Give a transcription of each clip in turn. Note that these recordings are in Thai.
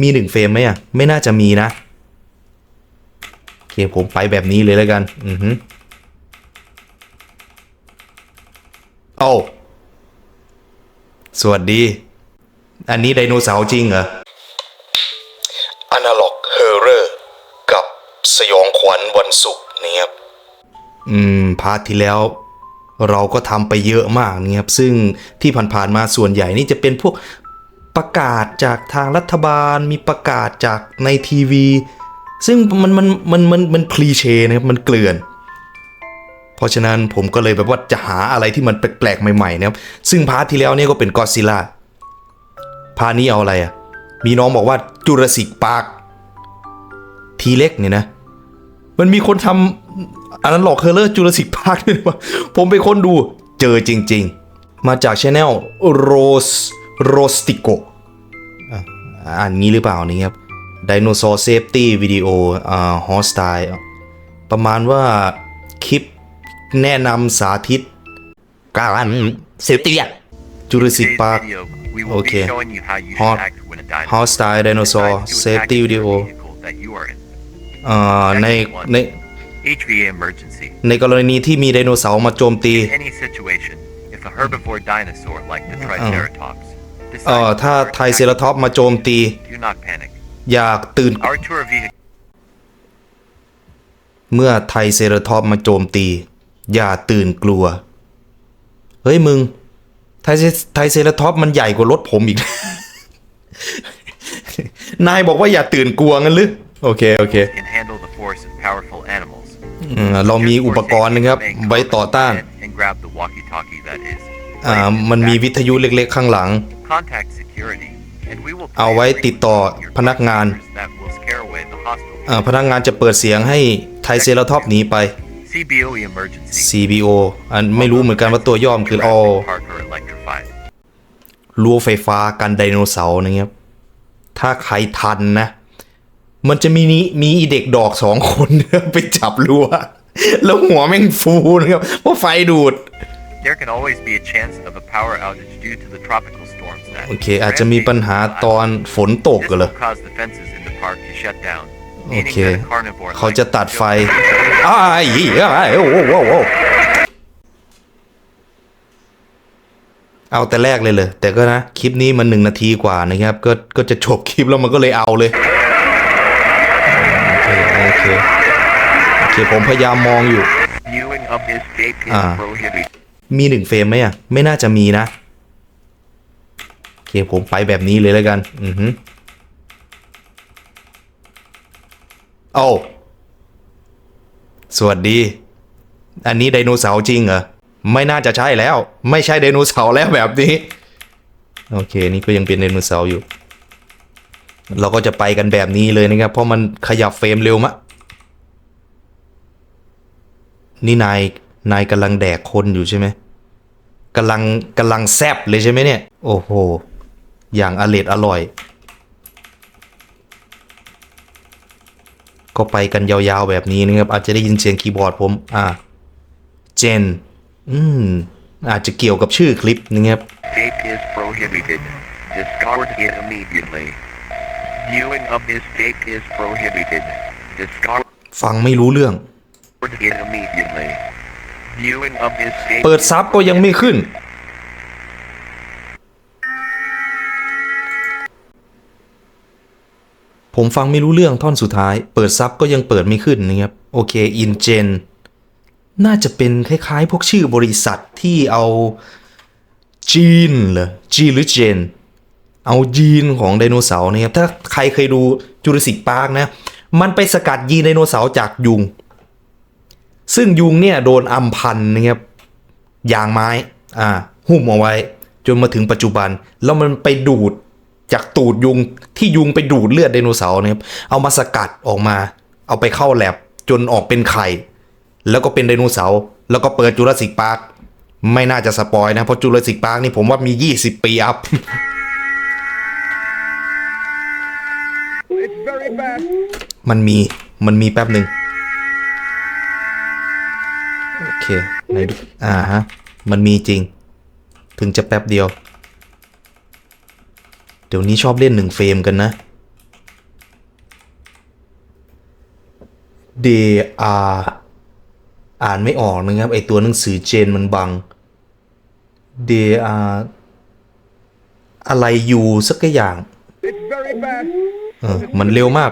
มีหนึ่งเฟรมไหมอะ ไม่น่าจะมีนะโอเคผมไปแบบนี้เลยแล้วกัน อือฮึโอ้าสวัสดี อันนี้ไดโนเสาร์จริงเหรออนาล็อกเฮอร์เรอร์กับสยองขวัญวันศุกร์นี่ครับ อืม พาร์ทที่แล้วเราก็ทำไปเยอะมากนี่ครับ ซึ่งที่ผ่านๆมาส่วนใหญ่นี่จะเป็นพวก ประกาศจากทางรัฐบาล มีประกาศจากในทีวี ซึ่งมันมันมันมันมันคลีเช่นะครับมันเกลื่อน เพราะฉะนั้นผมก็เลยแบบว่าจะหาอะไรที่มันแปลกๆใหม่ๆนะครับซึ่งพาร์ทที่แล้วเนี่ยก็เป็นกอซิล่าพาร์ทนี้เอาอะไรอะมีน้องบอกว่าจูรสิกปาร์คทีเล็กเนี่ยนะ มันมีคนทำอันนั้นหลอกเคอร์เลอร์จูราสสิกพาร์คด้วยวะผมไปค้นดูเจอจริง ๆ มาจากช anel โรส โรสติโกอ่านงี้หรือเปล่านี่ครับไดโนเสาร์เซฟตี้วิดีโออ่าฮอสไตล์ประมาณว่าคลิปแนะนำสาธิตการเซฟตี้จูราสสิก today's พาร์ค video, we will Okay. be showing you how you Hot- should act when a dinosaur Hostile Dinosaur decides to Safety attack Video your vehicle that you are in. อ่าในใน HVA emergency. ในกรณีที่มีไดโนเสาร์มาโจมตี In any situation, if a herbivore dinosaur like the Triceratops เอ่อ decides ถ้า to ไทร attack เซราทอปส์มาโจมตี do not panic. อยากตื่น Our tour vehicle เมื่อไทรเซราทอปส์มาโจมตี อย่าตื่นกลัว เฮ้ยมึง ไทรเซไทรเซราทอปส์มันใหญ่กว่ารถผมอีก นายบอกว่าอย่าตื่นกลัวงั้นหรือโอเค โอเค can handle the force of powerful animals. อืมเรามีอุปกรณ์นะครับ ไว้ต่อต้าน And grab the walkie-talkie that is. อ่ามันมีวิทยุเล็กๆข้างหลัง Contact security, and we will เอาไว้ติดต่อพนักงาน that will scare away the hostile. อ่าพนักงานจะเปิดเสียงให้ไทรเซราทอปส์หนีไป CBOE emergency. CBO อันไม่รู้เหมือนกันว่าตัวย่อมคือ Jurassic อ Park are electrified. รั้วไฟฟ้ากันไดโนเสาร์นะครับ ถ้าใครทันนะ มันจะมีนี้มีอีเด็กดอกสองคนไปจับรั้วแล้วหัวแม่งฟูนะครับเพราะไฟดูด There can always be a chance of a power outage due to the tropical storms that โอเค อาจจะมีปัญหาตอนฝนตกกันเหรอ will cause the fences in the park to shut down. โอเค เขาจะตัดไฟอ้ายอ้ายโอ้โหโอ้โหเอาแต่แรกเลยเลย แต่ก็นะ คลิปนี้มันหนึ่งนาทีกว่านะครับ ก็ก็จะจบคลิปแล้วมันก็เลยเอาเลย โอเค โอเค โอเค ผมพยายามมองอยู่ Viewing of this tape is Ah. prohibited. มีหนึ่งเฟรมไหมอะ ไม่น่าจะมีนะโอ เคผมไปแบบนี้เลยแล้วกัน อือฮึโอ้สวัสดี อันนี้ไดโนเสาร์จริงเหรอ ไม่น่าจะใช่แล้ว ไม่ใช่ไดโนเสาร์แล้วแบบนี้ โอเค นี่ก็ยังเป็นไดโนเสาร์อยู่ เราก็จะไปกันแบบนี้เลยนะครับ เพราะมันขยับเฟรมเร็วมะ นี่นาย นายกำลังแดกคนอยู่ใช่ไหมกำลังกำลังแซบเลยใช่ไหมเนี่ย โอ้โห อย่างอร่อยอร่อย ก็ไปกันยาวๆแบบนี้นะครับ อาจจะได้ยินเสียงคีย์บอร์ดผม อ่าเจน อืม อาจจะเกี่ยวกับชื่อคลิปนะครับ Tape is prohibited. Discard it immediately. Viewing of this tape is prohibited. Discard ฟังไม่รู้เรื่อง it immediately. Viewing of this tape เปิดซับก็ยังไม่ขึ้น ผมฟังไม่รู้เรื่องท่อนสุดท้าย เปิดซับก็ยังเปิดไม่ขึ้นนะครับโอเคอินเจนน่าจะเป็นคล้ายๆ พวกชื่อบริษัทที่เอาจีนเหรอจีหรือเจน เอายีนของไดโนเสาร์นะครับถ้าใครเคยดูจูราสสิกพาร์คนะ มันไปสกัดยีนไดโนเสาร์จากยุง ซึ่งยุงเนี่ยโดนอำพันนะครับยางไม้อ่าหุ้มเอาไว้ จนมาถึงปัจจุบัน แล้วมันไปดูด จากตูดยุงที่ยุงไปดูดเลือดไดโนเสาร์นะครับเอามาสกัดออกมา เอาไปเข้าแลบจนออกเป็นไข่ แล้วก็เป็นไดโนเสาร์แล้วก็เปิดจูราสสิกพาร์คไม่น่าจะสปอยนะ เพราะจูราสสิกพาร์คนี่ผมว่ามี 20 ปีอัพ มันมีมันมีแป๊บหนึ่งโอเคไหนดูอ่าฮะ มันมีจริง ถึงจะแป๊บเดียว เดี๋ยวนี้ชอบเล่นหนึ่งเฟรมกันนะ D R อ่านไม่ออกนะครับ ไอตัวหนังสือเจนมันบัง D R อะไรอยู่สักอย่างเออมันเร็วมาก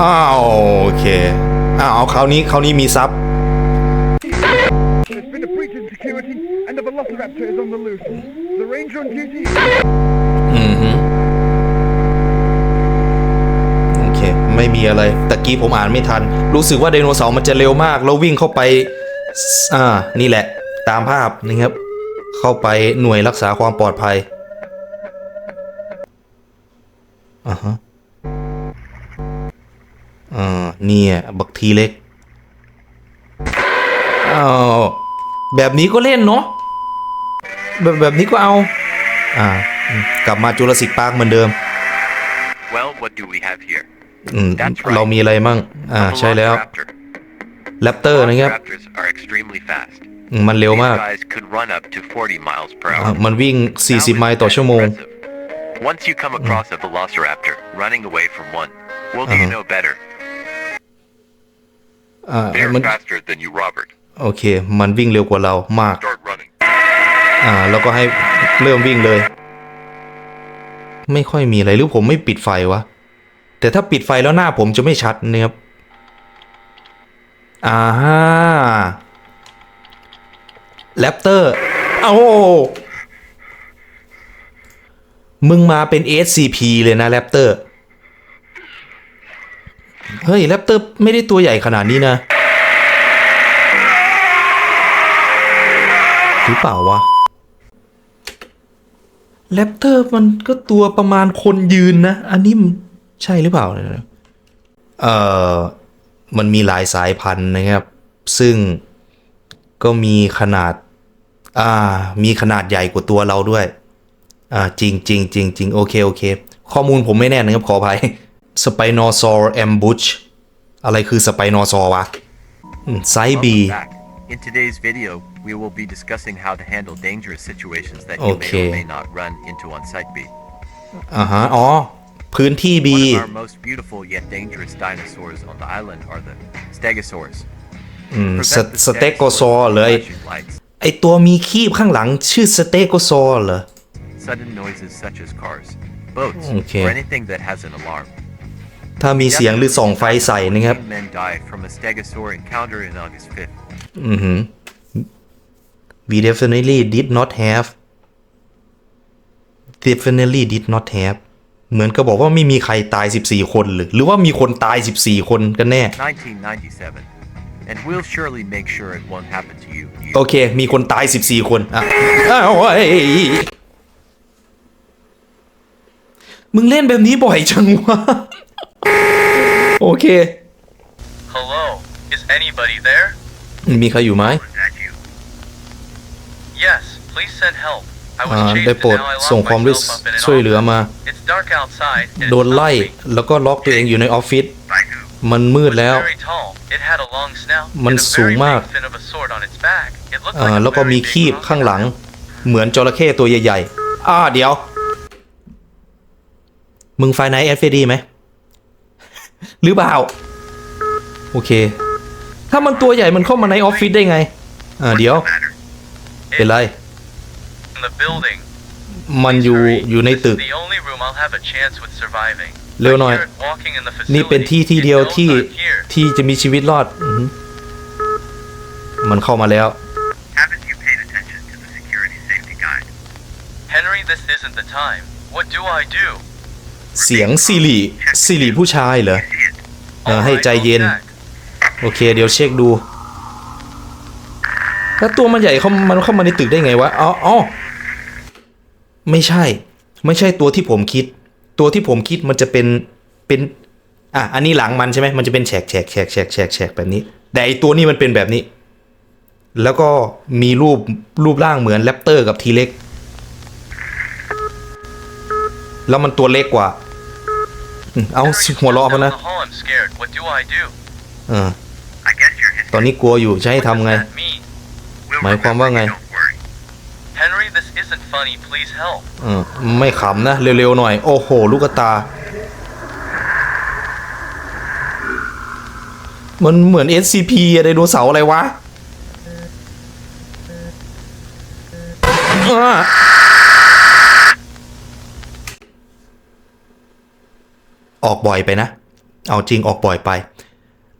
อ้าวโอเค อ้าวคราวนี้คราวนี้มีซับ Velociraptor is on the loose. The ranger on duty. อือฮึโอเค ไม่มีอะไรตะกี้ผมอ่านไม่ทัน รู้สึกว่าไดโนเสาร์มันจะเร็วมาก แล้ววิ่งเข้าไป อ่า นี่แหละ ตามภาพนะครับ เข้าไปหน่วยรักษาความปลอดภัยอ่าฮะอ่าเนี่ยบักทีเล็กอ้าวแบบนี้ก็เล่นเนาะ แบบแบบนี้ก็เอา อ่าอืมกลับมาจูราสสิกพาร์คเหมือนเดิม Well, what do we have here? อืม That's right. เรามีอะไรมั่ง อ่า A ใช่แล้ว Velociraptor. แรปเตอร์นะครับ Velociraptors are extremely fast. อืมมันเร็ว These มาก guys could run up to 40 miles per อ่า hour. มันวิ่ง Now 40 ไมล์ต่อ isn't ชั่ว that โมง impressive? Once you come across a Velociraptor running away from one, well, do you Uh-huh. know better? อ่า They're มัน faster than you, Robert. โอเค มันวิ่งเร็วกว่าเรามาก Start running. อ่าแล้วก็ให้เริ่มวิ่งเลย ไม่ค่อยมีอะไรหรือผมไม่ปิดไฟวะ แต่ถ้าปิดไฟแล้วหน้าผมจะไม่ชัดนะครับอ่าฮะแรปเตอร์เอ้ามึงมาเป็น SCP เลยนะแรปเตอร์ เฮ้ยแรปเตอร์ไม่ได้ตัวใหญ่ขนาดนี้นะหรือเปล่าวะ แรปเตอร์มันก็ตัวประมาณคนยืนนะ อันนี้มันใช่หรือเปล่าเอ่อมันมีหลายสายพันธุ์นะครับ ซึ่งก็มีขนาด อ่า มีขนาดใหญ่กว่าตัวเราด้วย อ่า จริงจริงจริงจริงโอเค โอเค ข้อมูลผมไม่แน่นะครับขออภัยสไปโนซอร์แอมบูชอะไรคือสไปโนซอร์วะไซบี Welcome back. In today's video, we will be discussing how to handle dangerous situations that you may Okay. or may not run into on Site B. อ่าฮะ อ๋อ พื้นที่ B One of our most beautiful yet dangerous dinosaurs on the island are the Stegosaurs. อืม Prevent the สเตโกซอ Stegosaurs เลย from flashing lights, ไอตัวมีคีบข้างหลังชื่อสเตโกซอเหรอ sudden noises such as cars, boats, Okay. or anything that has an alarm. ถ้ามีเสียงหรือส่องไฟใส่นะครับ 14 men died from a Stegosaur encounter in August 5th. อือหือ we definitely did not have definitely did not have เหมือนก็บอกว่าไม่มีใครตาย 14 คนหรือ หรือว่ามีคนตาย 14 คนกันแน่ 1997. And we'll surely make sure it won't happen to you. you โอเค มีคนตาย 14 คน อะอ้าวเอ้ยมึงเล่นแบบนี้บ่อยจังวะ โอเค Hello, is anybody there? มีใครอยู่ไหม Is that you? Yes, please send help. I was อ่า chased ได้โปรด and now I ส่ง locked ความ myself up in an ช่วยเหลือ office. มา It's dark outside and โดน it's ไล่ not me. แล้วก็ล็อกตัวเองอยู่ในออฟฟิศ By who? มันมืด It was แล้ว very tall. It had a long snout มัน and a สูง very มาก big fin of a sword on its back. It looked อ่า like a แล้วก็ very มี big คีบข้างหลัง crocodile. เหมือนจระเข้ตัวใหญ่ๆอ่าเดี๋ยว มึงไฟไนท์เอฟดีไหม หรือเปล่า โอเค ถ้ามันตัวใหญ่มันเข้ามาในออฟฟิศได้ไง อ่าเดี๋ยว Matter. เป็นไร In the building. มันอยู่ Hurry. อยู่ใน This is ตึก the only room I'll have a chance with surviving. เร็วหน่อย I hear it walking in the นี่เป็น facility. ที่ที่ It เดียว knows ที่ I'm here. ที่จะมีชีวิตรอดอือหือมันเข้ามาแล้ว Haven't you paid attention to the security safety guide? Henry, this isn't the time. What do I do? เสียงสิริสิริผู้ชายเหรอ See it? เออ All ให้ right, ใจ I'll เย็น check. โอเค เดี๋ยวเช็คดู แล้วตัวมันใหญ่เขามันเข้ามาในตึกได้ไงวะอ๋ออ๋อไม่ใช่ ไม่ใช่ตัวที่ผมคิด ตัวที่ผมคิดมันจะเป็นเป็นอะอันนี้หลังมันใช่ไหมมันจะเป็นแฉกแฉกแฉกแฉกแฉกแฉกแบบนี้ แต่ไอตัวนี้มันเป็นแบบนี้ แล้วก็มีรูปรูปร่างเหมือนแรปเตอร์กับทีเล็ก แล้วมันตัวเล็กกว่าอืมเอา Henry, หัวเราะ just มา down นะ the hall, I'm scared. What do I do? เออ ตอนนี้กลัวอยู่จะให้ทำไง หมายความว่าไงออไม่ขำนะ เร็วๆหน่อย โอ้โห ลูกตา มันเหมือน SCP ไรดูเสาอะไรวะออกบ่อยไปนะ เอาจริงออกบ่อยไป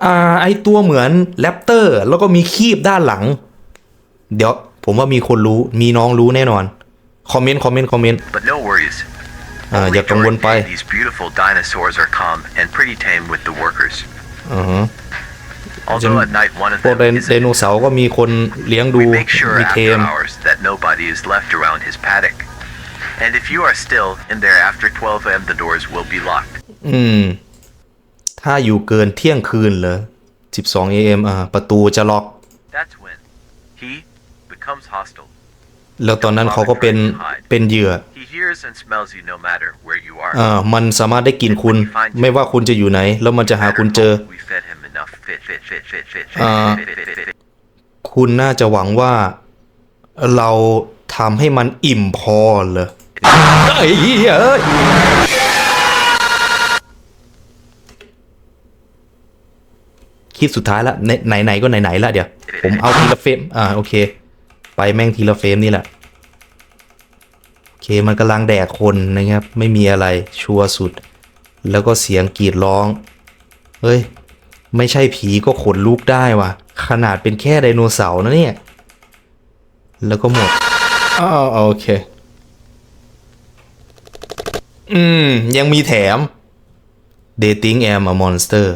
อ่าไอตัวเหมือนแรปเตอร์แล้วก็มีคีบด้านหลัง เดี๋ยวผมว่ามีคนรู้มีน้องรู้แน่นอน คอมเมนต์ คอมเมนต์ คอมเมนต์ But no worries. อ่าอย่ากังวล During ไป day, these beautiful dinosaurs are calm and pretty tame with the workers. อือฮะ Although at night one of พวก them ไดโน is เสาร์ก็มีคนเลี้ยงดู We make sure มีเท after ม hours that nobody is left around his paddock. And if you are still in there after 12 am, the doors will be locked. อืม ถ้าอยู่เกินเที่ยงคืนเหรอ12 AM อ่าประตูจะล็อก That's when he becomes hostile. แล้วตอนนั้นเขาก็เป็นเป็นเหยื่อ He hears and smells you no matter where you are. อ่ามันสามารถได้กลินคุณไม่ว่าคุณจะอยู่ไหน แล้วมันจะหาคุณเจอ We fed him enough fit, fit, fit, fit, fit, fit, Uh, fit, fit, fit, fit. คุณน่าจะหวังว่า เราทำให้มันอิ่มพอเหรอ เอ้ยเอ้ย ลิปสุดท้ายละไหนไหนๆก็ไหนไหนๆละเดี๋ยว ผมเอาทีละเฟรมอ่าโอเค ไปแม่งทีละเฟรมนี่แหละโอเคมันกำลังแดกคนนะครับ ไม่มีอะไรชัวร์สุด แล้วก็เสียงกรีดร้อง เฮ้ย ไม่ใช่ผีก็ขนลุกได้ว่ะ ขนาดเป็นแค่ไดโนเสาร์นะเนี่ย แล้วก็หมดอ้าวโอเค อืม ยังมีแถม Dating am a monster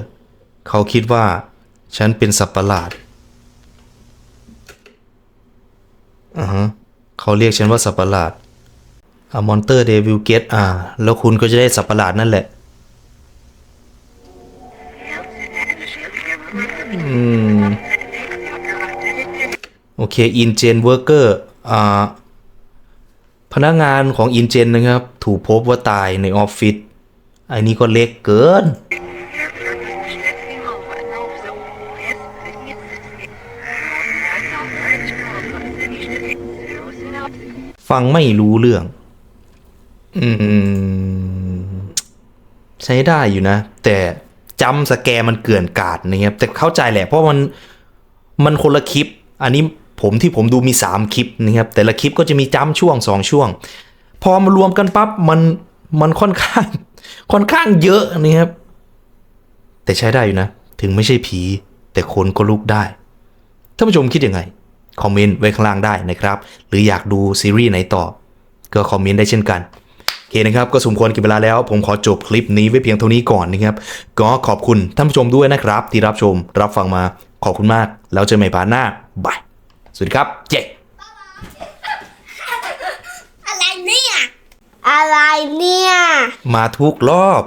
เขาคิดว่า ฉันเป็นสัตว์ประหลาดอ่าฮะเขาเรียกฉันว่าสัตว์ประหลาด A monster they will get อ่า แล้วคุณก็จะได้สัตว์ประหลาดนั่นแหละ อืม โอเคอินเจนเวิร์กเกอร์อ่า พนักงานของอินเจนนะครับ ถูกพบว่าตายในออฟฟิศไอ้นี่ก็เล็กเกิน ฟังไม่รู้เรื่อง อืม ใช้ได้อยู่นะ แต่จำสแกมันเกลื่อนกาดนะครับแต่เข้าใจแหละ เพราะมันมันคนละคลิป อันนี้ผมที่ผมดูมี 3 คลิปนะครับ แต่ละคลิปก็จะมีจำช่วง 2 ช่วง พอมารวมกันปั๊บมันมันค่อนข้าง ค่อนข้างเยอะนะครับ แต่ใช้ได้อยู่นะ ถึงไม่ใช่ผี แต่คนก็ลุกได้ท่านผู้ชมคิดยังไง คอมเมนต์ไว้ข้างล่างได้นะครับ หรืออยากดูซีรีส์ไหนต่อ ก็คอมเมนต์ได้เช่นกันโอเคนะครับ ก็สมควรกินเวลาแล้ว ผมขอจบคลิปนี้ไว้เพียงเท่านี้ก่อนนะครับ ก็ขอบคุณท่านผู้ชมด้วยนะครับ ที่รับชมรับฟังมาขอบคุณมาก แล้วเจอกันใหม่พาร์ทหน้าบายสวัสดีครับเจ๊อะไรเนี่ย อะไรเนี่ย มาทุกรอบ